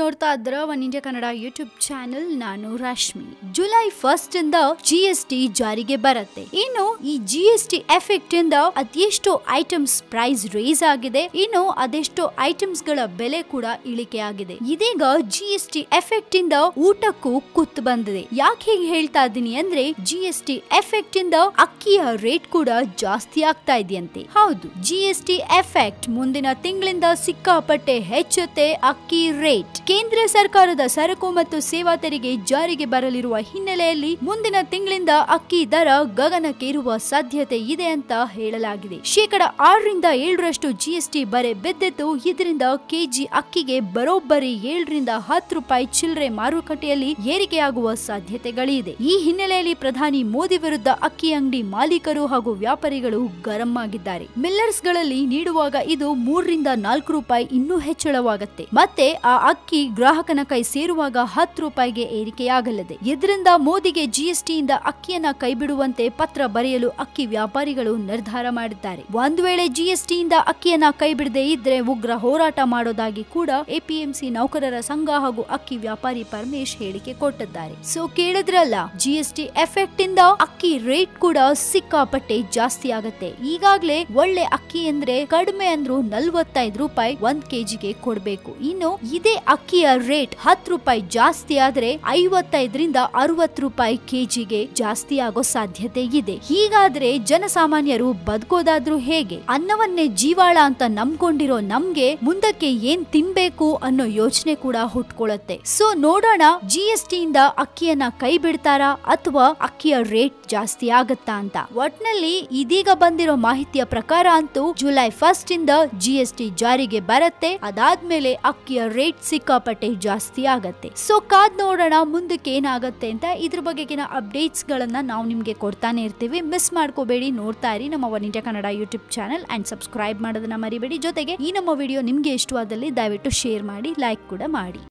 ನೋಡ್ತಾ ಇದ್ರ One India Kannada YouTube channel ನಾನು ರಶ್ಮಿ ಜುಲೈ ಫಸ್ಟ್ ಇಂದ ಜಿ ಎಸ್ ಟಿ ಜಾರಿಗೆ ಬರುತ್ತೆ. ಇನ್ನು ಈ ಜಿ ಎಸ್ ಟಿ ಎಫೆಕ್ಟ್ ಇಂದ ಅದೆಷ್ಟು ಐಟಮ್ಸ್ ಪ್ರೈಸ್ ರೇಸ್ ಆಗಿದೆ, ಇನ್ನು ಅದೆಷ್ಟು ಐಟಮ್ಸ್ಗಳ ಬೆಲೆ ಕೂಡ ಇಳಿಕೆ ಆಗಿದೆ. ಇದೀಗ ಜಿ ಎಸ್ ಟಿ ಎಫೆಕ್ಟ್ ಇಂದ ಊಟಕ್ಕೂ ಕುತ್ತು ಬಂದಿದೆ. ಯಾಕೆ ಹೀಗೆ ಹೇಳ್ತಾ ಇದ್ದೀನಿ ಅಂದ್ರೆ ಜಿ ಎಸ್ ಟಿ ಎಫೆಕ್ಟ್ ಇಂದ ಅಕ್ಕಿಯ ರೇಟ್ ಕೂಡ ಜಾಸ್ತಿ ಆಗ್ತಾ ಇದೆಯಂತೆ. ಹೌದು ಜಿ ಎಸ್ ಟಿ ಎಫೆಕ್ಟ್ ಮುಂದಿನ ತಿಂಗಳಿಂದ ಸಿಕ್ಕಾಪಟ್ಟೆ ಹೆಚ್ಚುತ್ತೆ ಅಕ್ಕಿ ರೇಟ್ ಕೇಂದ್ರ ಸರ್ಕಾರದ ಸರಕು ಮತ್ತು ಸೇವಾ ತೆರಿಗೆ ಜಾರಿಗೆ ಬರಲಿರುವ ಹಿನ್ನೆಲೆಯಲ್ಲಿ ಮುಂದಿನ ತಿಂಗಳಿಂದ ಅಕ್ಕಿ ದರ ಗಗನಕ್ಕೇರುವ ಸಾಧ್ಯತೆ ಇದೆ ಅಂತ ಹೇಳಲಾಗಿದೆ. ಶೇಕಡ ಆರರಿಂದ ಏಳರಷ್ಟು ಜಿಎಸ್ಟಿ ಬರೆ ಬಿದ್ದಿದ್ದು, ಇದರಿಂದ ಕೆಜಿ ಅಕ್ಕಿಗೆ ಬರೋಬ್ಬರಿ ಏಳರಿಂದ ಹತ್ತು ರೂಪಾಯಿ ಚಿಲ್ಲರೆ ಮಾರುಕಟ್ಟೆಯಲ್ಲಿ ಏರಿಕೆಯಾಗುವ ಸಾಧ್ಯತೆಗಳಿದೆ. ಈ ಹಿನ್ನೆಲೆಯಲ್ಲಿ ಪ್ರಧಾನಿ ಮೋದಿ ವಿರುದ್ಧ ಅಕ್ಕಿ ಅಂಗಡಿ ಮಾಲೀಕರು ಹಾಗೂ ವ್ಯಾಪಾರಿಗಳು ಗರಂ ಆಗಿದ್ದಾರೆ. ಮಿಲ್ಲರ್ಸ್ಗಳಲ್ಲಿ ನೀಡುವಾಗ ಇದು ಮೂರರಿಂದ ನಾಲ್ಕು ರೂಪಾಯಿ ಇನ್ನೂ ಹೆಚ್ಚಳವಾಗುತ್ತೆ. ಮತ್ತೆ ಆ ಅಕ್ಕಿ ಗ್ರಾಹಕನ ಕೈ ಸೇರುವಾಗ ಹತ್ತು ರೂಪಾಯಿಗೆ ಏರಿಕೆಯಾಗಲಿದೆ. ಇದರಿಂದ ಮೋದಿಗೆ ಜಿಎಸ್ಟಿಯಿಂದ ಅಕ್ಕಿಯನ್ನ ಕೈಬಿಡುವಂತೆ ಪತ್ರ ಬರೆಯಲು ಅಕ್ಕಿ ವ್ಯಾಪಾರಿಗಳು ನಿರ್ಧಾರ ಮಾಡಿದ್ದಾರೆ. ಒಂದು ವೇಳೆ ಜಿಎಸ್ಟಿಯಿಂದ ಅಕ್ಕಿಯನ್ನ ಕೈಬಿಡದೆ ಇದ್ರೆ ಉಗ್ರ ಹೋರಾಟ ಮಾಡೋದಾಗಿ ಕೂಡ ಎಪಿಎಂಸಿ ನೌಕರರ ಸಂಘ ಹಾಗೂ ಅಕ್ಕಿ ವ್ಯಾಪಾರಿ ಪರಮೇಶ್ ಹೇಳಿಕೆ ಕೊಟ್ಟಿದ್ದಾರೆ. ಸೊ ಕೇಳಿದ್ರಲ್ಲ ಜಿಎಸ್ಟಿ ಎಫೆಕ್ಟ್ ಇಂದ ಅಕ್ಕಿ ರೇಟ್ ಕೂಡ ಸಿಕ್ಕಾಪಟ್ಟೆ ಜಾಸ್ತಿ ಆಗತ್ತೆ. ಈಗಾಗಲೇ ಒಳ್ಳೆ ಅಕ್ಕಿ ಅಂದ್ರೆ ಕಡಿಮೆ ಅಂದ್ರೂ ನಲ್ವತ್ತೈದು ರೂಪಾಯಿ ಒಂದ್ ಕೆಜಿಗೆ ಕೊಡ್ಬೇಕು. ಇನ್ನು ಇದೇ ಅಕ್ಕಿಯ ರೇಟ್ ಹತ್ತು ರೂಪಾಯಿ ಜಾಸ್ತಿ ಆದ್ರೆ ಐವತ್ತೈದರಿಂದ ಅರವತ್ತು ರೂಪಾಯಿ ಕೆಜಿಗೆ ಜಾಸ್ತಿ ಆಗೋ ಸಾಧ್ಯತೆ ಇದೆ. ಹೀಗಾದ್ರೆ ಜನಸಾಮಾನ್ಯರು ಬದುಕೋದಾದ್ರೂ ಹೇಗೆ? ಅನ್ನವನ್ನೇ ಜೀವಾಳ ಅಂತ ನಂಬ್ಕೊಂಡಿರೋ ನಮ್ಗೆ ಮುಂದಕ್ಕೆ ಏನ್ ತಿನ್ಬೇಕು ಅನ್ನೋ ಯೋಚನೆ ಕೂಡ ಹುಟ್ಕೊಳ್ಳುತ್ತೆ ಸೊ ನೋಡೋಣ ಜಿ ಎಸ್ ಟಿಯಿಂದ ಅಕ್ಕಿಯನ್ನ ಕೈ ಬಿಡ್ತಾರಾ ಅಥವಾ ಅಕ್ಕಿಯ ರೇಟ್ ಜಾಸ್ತಿ ಆಗತ್ತಾ ಅಂತ. ಒಟ್ನಲ್ಲಿ ಇದೀಗ ಬಂದಿರೋ ಮಾಹಿತಿಯ ಪ್ರಕಾರ ಅಂತೂ ಜುಲೈ ಫಸ್ಟ್ ಇಂದ ಜಿ ಎಸ್ ಟಿ ಜಾರಿಗೆ ಬರುತ್ತೆ. ಅದಾದ್ಮೇಲೆ ಅಕ್ಕಿಯ ರೇಟ್ ಸಿಕ್ಕಾಪಟ್ಟೆ ಜಾಸ್ತಿ ಆಗತ್ತೆ. ಸೊ ಕಾದ್ ನೋಡೋಣ ಮುಂದಕ್ಕೆ ಏನಾಗತ್ತೆ ಅಂತ ಇದ್ರ ಬಗೆಗಿನ ಅಪ್ಡೇಟ್ಸ್ ಗಳನ್ನ ನಾವು ನಿಮ್ಗೆ ಕೊಡ್ತಾನೆ ಇರ್ತೀವಿ. ಮಿಸ್ ಮಾಡ್ಕೋಬೇಡಿ, ನೋಡ್ತಾ ಇರಿ ನಮ್ಮ One India Kannada YouTube channel and subscribe ಮಾಡೋದನ್ನ ಮರಿಬೇಡಿ. ಜೊತೆಗೆ ಈ ನಮ್ಮ ವಿಡಿಯೋ ನಿಮ್ಗೆ ಇಷ್ಟವಾದಲ್ಲಿ ದಯವಿಟ್ಟು ಶೇರ್ ಮಾಡಿ ಲೈಕ್ ಕೂಡ ಮಾಡಿ.